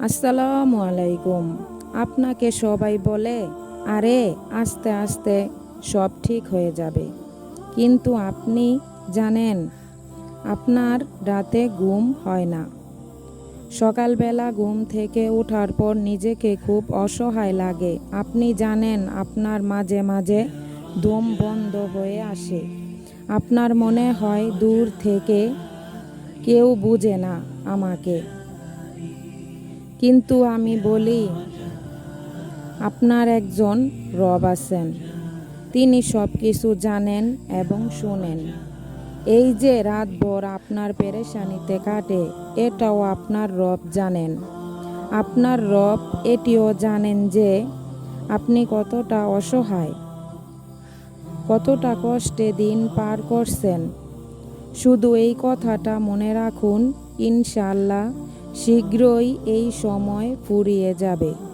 আসসালামু আলাইকুম। আপনাকে সবাই বলে, আরে, আস্তে আস্তে সব ঠিক হয়ে যাবে। কিন্তু আপনি জানেন, আপনার রাতে ঘুম হয় না। সকালবেলা ঘুম থেকে ওঠার পর নিজেকে খুব অসহায় লাগে। আপনি জানেন, আপনার মাঝে মাঝে দম বন্ধ হয়ে আসে। আপনার মনে হয় দূর থেকে কেউ বুঝে না আমাকে। কিন্তু আমি বলি, আপনার একজন রব আছেন। তিনি সব কিছু জানেন এবং শোনেন। এই যে রাতভর আপনার পেরেশানিতে কাটে, এটাও আপনার রব জানেন। আপনার রব এটিও জানেন যে, আপনি কতটা অসহায়, কতটা কষ্টে দিন পার করছেন। শুধু এই কথাটা মনে রাখুন ইনশাল্লাহ শীঘ্রই এই সময় ফুরিয়ে যাবে।